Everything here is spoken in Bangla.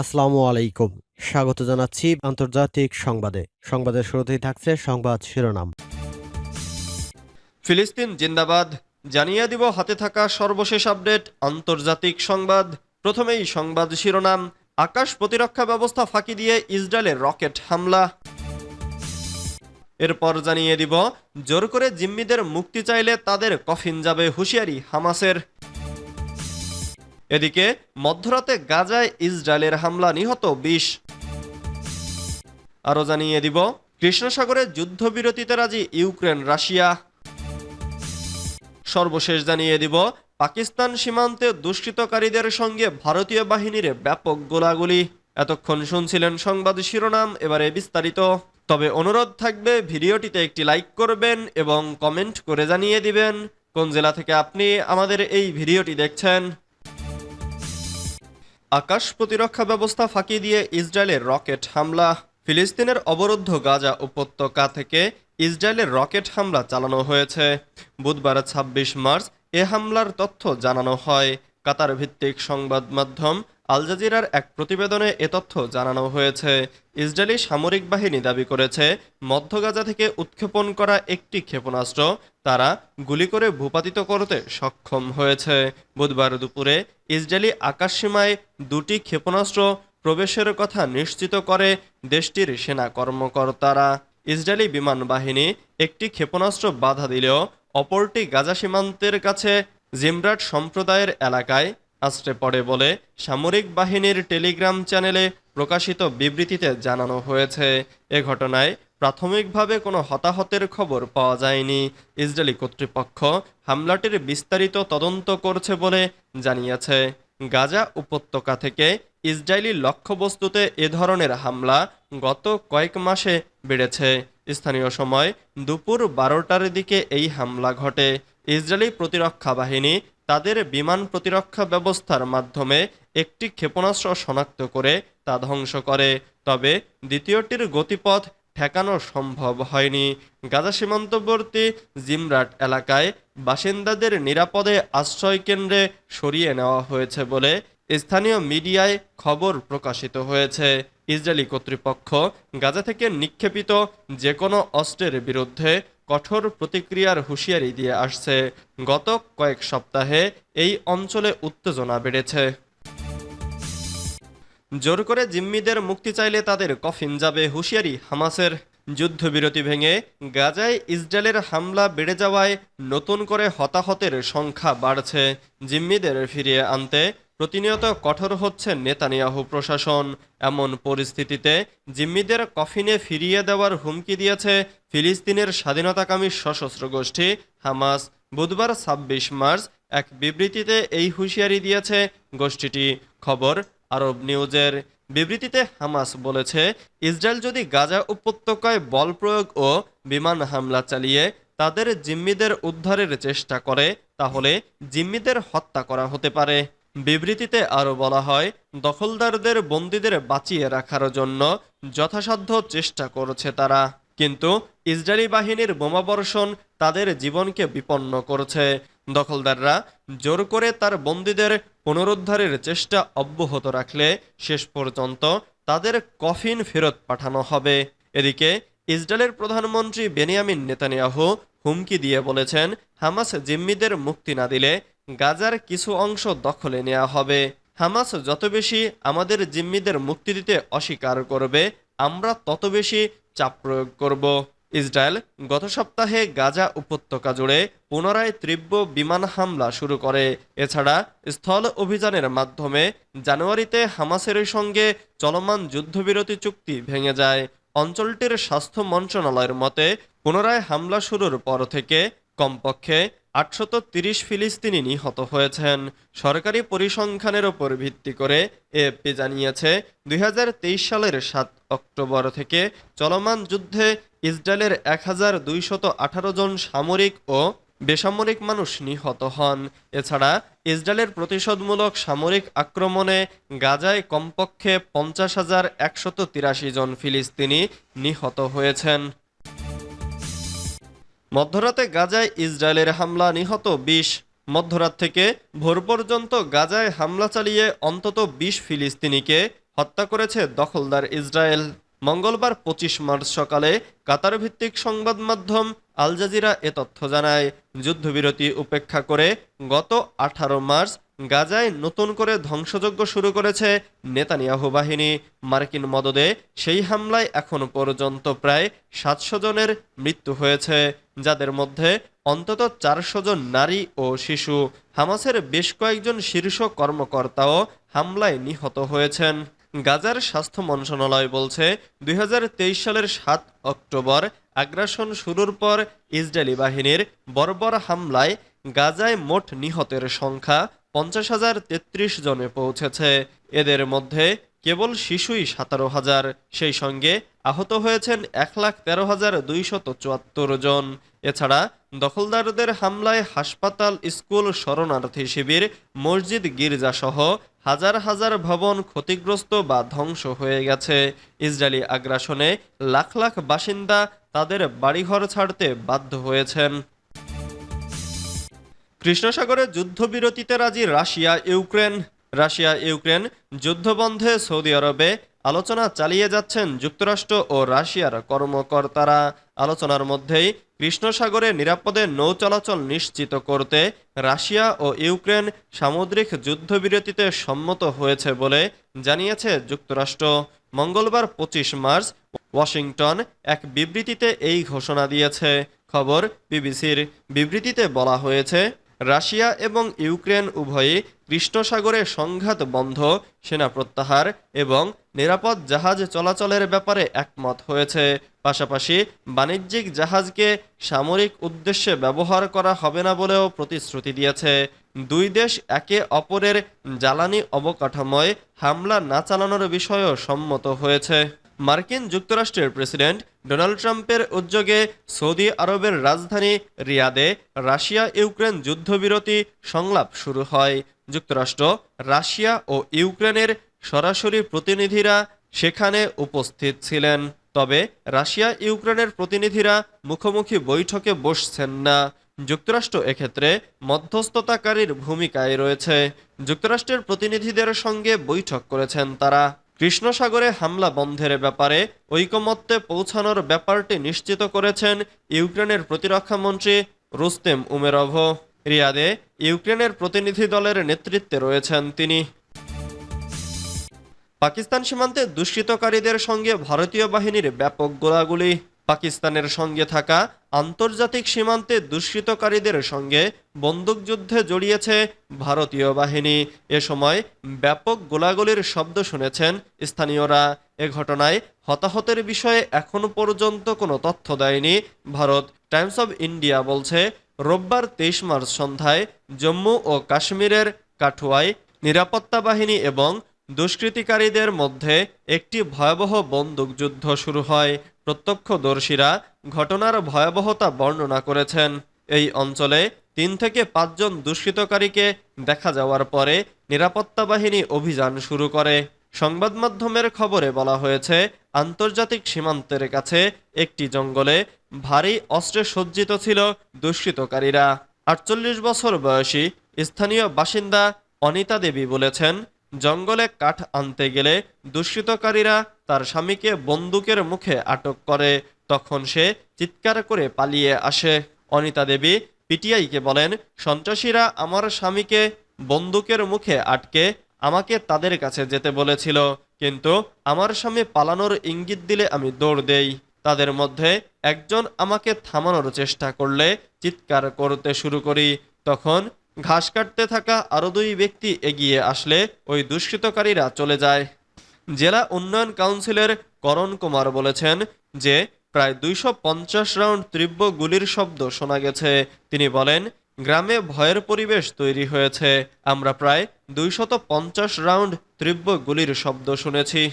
আসসালামু আলাইকুম। স্বাগত জানাচ্ছি আন্তর্জাতিক সংবাদে। সংবাদের শুরুতেই থাকছে সংবাদ শিরোনাম। ফিলিস্তিন জিন্দাবাদ। জানিয়ে দিব হাতে থাকা সর্বশেষ আপডেট, আন্তর্জাতিক সংবাদ। প্রথমেই সংবাদ শিরোনাম, আকাশ প্রতিরক্ষা ব্যবস্থা ফাঁকি দিয়ে ইসরায়েলের রকেট হামলা। এরপর জানিয়ে দিব, জোর করে জিম্মিদের মুক্তি চাইলে তাদের কফিন যাবে হুঁশিয়ারি হামাসের। এদিকে, মধ্যরাতে গাজায় ইসরায়েলের হামলা নিহত বিশ। আরও জানিয়ে দিব, কৃষ্ণসাগরে যুদ্ধবিরতিতে রাজি ইউক্রেন, রাশিয়া। সর্বশেষ জানিয়ে দিব, পাকিস্তান সীমান্তে দুষ্কৃতকারীদের সঙ্গে ভারতীয় বাহিনীর ব্যাপক গোলাগুলি। এতক্ষণ শুনছিলেন সংবাদ শিরোনাম, এবারে বিস্তারিত। তবে অনুরোধ থাকবে, ভিডিওটিতে একটি লাইক করবেন এবং কমেন্ট করে জানিয়ে দিবেন। কোন জেলা থেকে আপনি আমাদের এই ভিডিওটি দেখছেন? আকাশ প্রতিরক্ষা ব্যবস্থা ফাঁকি দিয়ে ইসরায়েলের রকেট হামলা। ফিলিস্তিনের অবরুদ্ধ গাজা উপত্যকা থেকে ইসরায়েলের রকেট হামলা চালানো হয়েছে। বুধবার ২৬ মার্চ এ হামলার তথ্য জানানো হয়। কাতার ভিত্তিক সংবাদ মাধ্যম আল জাজিরার এক প্রতিবেদনে এ তথ্য জানানো হয়েছে। ইসরায়েলি সামরিক বাহিনী দাবি করেছে, মধ্য গাজা থেকে উৎক্ষেপণ করা একটি ক্ষেপণাস্ত্র তারা গুলি করে ভূপাতিত করতে সক্ষম হয়েছে। বুধবার দুপুরে ইসরায়েলি আকাশসীমায় দুটি ক্ষেপণাস্ত্র প্রবেশের কথা নিশ্চিত করে দেশটির সেনা কর্মকর্তারা। ইসরায়েলি বিমান বাহিনী একটি ক্ষেপণাস্ত্র বাধা দিলেও অপরটি গাজা সীমান্তের কাছে জিমরাট সম্প্রদায়ের এলাকায় আশ্রে পড়ে বলে সামরিক বাহিনীর টেলিগ্রাম চ্যানেলে প্রকাশিত বিবৃতিতে জানানো হয়েছে। এ ঘটনায় প্রাথমিকভাবে কোনো হতাহতের খবর পাওয়া যায়নি। ইসরায়েলি কর্তৃপক্ষ হামলাটির বিস্তারিত তদন্ত করছে বলে জানিয়েছে। গাজা উপত্যকা থেকে ইসরায়েলি লক্ষ্যবস্তুতে এ ধরনের হামলা গত কয়েক মাসে বেড়েছে। স্থানীয় সময় দুপুর বারোটার দিকে এই হামলা ঘটে। ইসরায়েলি প্রতিরক্ষা বাহিনী তাদের বিমান প্রতিরক্ষা ব্যবস্থার মাধ্যমে একটি ক্ষেপণাস্ত্র শনাক্ত করে তা ধ্বংস করে। তবে দ্বিতীয়টির গতিপথ ঠেকানো সম্ভব হয়নি। গাজা সীমান্তবর্তী জিমরাট এলাকায় বাসিন্দাদের নিরাপদে আশ্রয় কেন্দ্রে সরিয়ে নেওয়া হয়েছে বলে স্থানীয় মিডিয়ায় খবর প্রকাশিত হয়েছে। ইসরায়েলি কর্তৃপক্ষ গাজা থেকে নিক্ষেপিত যে কোনো অস্ত্রের বিরুদ্ধে কঠোর প্রতিক্রিয়ার হুঁশিয়ারি দিয়ে আসছে। গত কয়েক সপ্তাহে এই অঞ্চলে উত্তেজনা বেড়েছে। জোর করে জিম্মিদের মুক্তি চাইলে তাদের কফিন যাবে হুঁশিয়ারি হামাসের। যুদ্ধবিরতি ভেঙে গাজায় ইসরায়েলের হামলা বেড়ে যাওয়ায় নতুন করে হতাহতের সংখ্যা বাড়ছে। জিম্মিদের ফিরিয়ে আনতে প্রতিনিয়ত কঠোর হচ্ছে নেতানিয়াহু প্রশাসন। এমন পরিস্থিতিতে জিম্মিদের কফিনে ফিরিয়ে দেওয়ার হুমকি দিয়েছে ফিলিস্তিনের স্বাধীনতাকামী সশস্ত্র গোষ্ঠী হামাস। বুধবার ছাব্বিশ মার্চ এক বিবৃতিতে এই হুঁশিয়ারি দিয়েছে গোষ্ঠীটি। খবর আরব নিউজের। বিবৃতিতে হামাস বলেছে, ইসরায়েল যদি গাজা উপত্যকায় বল প্রয়োগ ও বিমান হামলা চালিয়ে তাদের জিম্মিদের উদ্ধারের চেষ্টা করে, তাহলে জিম্মিদের হত্যা করা হতে পারে। বিবৃতিতে আরও বলা হয়, দখলদারদের বন্দীদের বাঁচিয়ে রাখার জন্য যথাসাধ্য চেষ্টা করছে তারা। কিন্তু ইসরায়েলি বাহিনীর বোমাবর্ষণ তাদের জীবনকে বিপন্ন করছে। দখলদাররা জোর করে তার বন্দীদের পুনরুদ্ধারের চেষ্টা অব্যাহত রাখলে শেষ পর্যন্ত তাদের কফিন ফেরত পাঠানো হবে। এদিকে ইসরায়েলের প্রধানমন্ত্রী বেনিয়ামিন নেতানিয়াহু হুমকি দিয়ে বলেছেন, হামাস জিম্মিদের মুক্তি না দিলে গাজার কিছু অংশ দখলে নেওয়া হবে। হামাস যত বেশি আমাদের জিম্মিদের মুক্তি দিতে অস্বীকার করবে, আমরা তত বেশি চাপ প্রয়োগ করব। ইসরায়েল গত সপ্তাহে গাজা উপত্যকা জুড়ে পুনরায় তীব্র বিমান হামলা শুরু করে। এছাড়া স্থল অভিযানের মাধ্যমে জানুয়ারিতে হামাসের সঙ্গে চলমান যুদ্ধবিরতি চুক্তি ভেঙে যায়। অঞ্চলটির স্বাস্থ্য মন্ত্রণালয়ের মতে, পুনরায় হামলা শুরুর পর থেকে কমপক্ষে আটশত তিরিশ ফিলিস্তিনি নিহত হয়েছেন। সরকারি পরিসংখ্যানের ওপর ভিত্তি করে এএফপি জানিয়েছে, দুই হাজার তেইশ সালের সাত অক্টোবর থেকে চলমান যুদ্ধে ইসরায়েলের এক হাজার দুইশত আঠারো জন সামরিক ও বেসামরিক মানুষ নিহত হন। এছাড়া ইসরায়েলের প্রতিশোধমূলক সামরিক আক্রমণে গাজায় কমপক্ষে পঞ্চাশ হাজার একশত তিরাশি জন ফিলিস্তিনি নিহত হয়েছেন। মধ্যরাতে গাজায় ইসরায়েলের হামলা নিহত বিশ। মধ্যরাত থেকে ভোর পর্যন্ত গাজায় হামলা চালিয়ে অন্তত বিশ ফিলিস্তিনিকে হত্যা করেছে দখলদার ইসরায়েল। মঙ্গলবার পঁচিশ মার্চ সকালে কাতার ভিত্তিক সংবাদ মাধ্যম আল জাজিরা এ তথ্য জানায়। যুদ্ধবিরতি উপেক্ষা করে গত আঠারো মার্চ গাজায় নতুন করে ধ্বংসযজ্ঞ শুরু করেছে নেতানিয়াহু বাহিনী। মার্কিন মদদে সেই হামলায় এখন পর্যন্ত প্রায় সাতশো জনের মৃত্যু হয়েছে, যাদের মধ্যে অন্তত চারশো জন নারী ও শিশু। হামাসের বেশ কয়েকজন শীর্ষ কর্মকর্তাও হামলায় নিহত হয়েছেন। গাজার স্বাস্থ্য মন্ত্রণালয় বলছে, দুই হাজার তেইশ সালের সাত অক্টোবর আগ্রাসন শুরুর পর ইসরায়েলি বাহিনীর বর্বর হামলায় গাজায় মোট নিহতের সংখ্যা পঞ্চাশ হাজার তেত্রিশ জনে পৌঁছেছে। এদের মধ্যে কেবল শিশুই সতেরো হাজার, সেই সঙ্গে আহত হয়েছেন এক লাখ তেরো হাজার দুইশত চুয়াত্তর জন। এছাড়া দখলদারদের হামলায় হাসপাতাল, স্কুল, শরণার্থী শিবির, মসজিদ গির্জা সহ হাজার হাজার ভবন ক্ষতিগ্রস্ত বা ধ্বংস হয়ে গেছে। ইসরায়েলি আগ্রাসনে লাখ লাখ বাসিন্দা তাদের বাড়িঘর ছাড়তে বাধ্য হয়েছেন। কৃষ্ণসাগরে যুদ্ধবিরতিতে রাজি রাশিয়া, ইউক্রেন। রাশিয়া, ইউক্রেন যুদ্ধবন্ধে সৌদি আরবে আলোচনা চালিয়ে যাচ্ছেন যুক্তরাষ্ট্র ও রাশিয়ার কর্মকর্তারা। আলোচনার মধ্যেই কৃষ্ণসাগরে নিরাপদে নৌ চলাচল নিশ্চিত করতে রাশিয়া ও ইউক্রেন সামুদ্রিক যুদ্ধবিরতিতে সম্মত হয়েছে বলে জানিয়েছে যুক্তরাষ্ট্র। মঙ্গলবার পঁচিশ মার্চ ওয়াশিংটন এক বিবৃতিতে এই ঘোষণা দিয়েছে। খবর বিবিসির বিবৃতিতে বলা হয়েছে রাশিয়া এবং ইউক্রেন উভয়ই কৃষ্ণসাগরে সংঘাত বন্ধ, সেনা প্রত্যাহার এবং নিরাপদ জাহাজ চলাচলের ব্যাপারে একমত হয়েছে। পাশাপাশি বাণিজ্যিক জাহাজকে সামরিক উদ্দেশ্যে ব্যবহার করা হবে না বলেও প্রতিশ্রুতি দিয়েছে। দুই দেশ একে অপরের জ্বালানি অবকাঠামোয় হামলা না চালানোর বিষয়েও সম্মত হয়েছে। মার্কিন যুক্তরাষ্ট্রের প্রেসিডেন্ট ডোনাল্ড ট্রাম্পের উদ্যোগে সৌদি আরবের রাজধানী রিয়াদে রাশিয়া ইউক্রেন যুদ্ধবিরতি সংলাপ শুরু হয়। যুক্তরাষ্ট্র, রাশিয়া ও ইউক্রেনের সরাসরি প্রতিনিধিরা সেখানে উপস্থিত ছিলেন। তবে রাশিয়া ইউক্রেনের প্রতিনিধিরা মুখোমুখি বৈঠকে বসছেন না। যুক্তরাষ্ট্র এক্ষেত্রে মধ্যস্থতাকারীর ভূমিকায় রয়েছে। যুক্তরাষ্ট্রের প্রতিনিধিদের সঙ্গে বৈঠক করেছেন তারা। কৃষ্ণসাগরে হামলা বন্ধের ব্যাপারে ঐকমত্যে পৌঁছানোর ব্যাপারটি নিশ্চিত করেছেন ইউক্রেনের প্রতিরক্ষা মন্ত্রী রুস্তেম উমেরভ। রিয়াদে ইউক্রেনের প্রতিনিধি দলের নেতৃত্বে রয়েছেন তিনি। পাকিস্তান সীমান্তে দুষ্কৃতকারীদের সঙ্গে ভারতীয় বাহিনীর ব্যাপক গোলাগুলি। পাকিস্তানের সঙ্গে থাকা আন্তর্জাতিক সীমান্তে দুষ্কৃতকারীদের সঙ্গে বন্দুকযুদ্ধে জড়িয়েছে ভারতীয় বাহিনী। এ সময় ব্যাপক গোলাগুলির শব্দ শুনেছেন স্থানীয়রা। এ ঘটনায় হতাহতের বিষয়ে এখনও পর্যন্ত কোনো তথ্য দেয়নি ভারত। টাইমস অব ইন্ডিয়া বলছে, রোববার তেইশ মার্চ সন্ধ্যায় জম্মু ও কাশ্মীরের কাঠুয়ায় নিরাপত্তা বাহিনী এবং দুষ্কৃতিকারীদের মধ্যে একটি ভয়াবহ বন্দুকযুদ্ধ শুরু হয়। প্রত্যক্ষদর্শীরা ঘটনার ভয়াবহতা বর্ণনা করেছেন। এই অঞ্চলে তিন থেকে পাঁচজন দুষ্কৃতকারীকে দেখা যাওয়ার পরে নিরাপত্তা বাহিনী অভিযান শুরু করে। সংবাদ মাধ্যমের খবরে বলা হয়েছে, আন্তর্জাতিক সীমান্তের কাছে একটি জঙ্গলে ভারী অস্ত্রে সজ্জিত ছিল দুষ্কৃতকারীরা। আটচল্লিশ বছর বয়সী স্থানীয় বাসিন্দা অনিতা দেবী বলেছেন জঙ্গলে কাঠ আনতে গেলে দুষ্কৃতকারীরা তার স্বামীকে বন্দুকের মুখে আটক করে। তখন সে চিৎকার করে পালিয়ে আসে। অনিতা দেবী পিটিআইকে বলেন, সন্ত্রাসীরা আমার স্বামীকে বন্দুকের মুখে আটকে আমাকে তাদের কাছে যেতে বলেছিল। কিন্তু আমার স্বামী পালানোর ইঙ্গিত দিলে আমি দৌড় দেই। তাদের মধ্যে একজন আমাকে থামানোর চেষ্টা করলে চিৎকার করতে শুরু করি। তখন ঘাস কাটতে থাকা আরও দুই ব্যক্তি এগিয়ে আসলে ওই দুষ্কৃতকারীরা চলে যায়। জেলা উন্নয়ন কাউন্সিলের করণ কুমার বলেছেন যে, প্রায় দুইশো পঞ্চাশ রাউন্ড তীব্র গুলির শব্দ শোনা গেছে। তিনি বলেন, গ্রামে ভয়ের পরিবেশ তৈরি হয়েছে। আমরা প্রায় দুইশত রাউন্ড তীব্র গুলির শব্দ শুনেছি।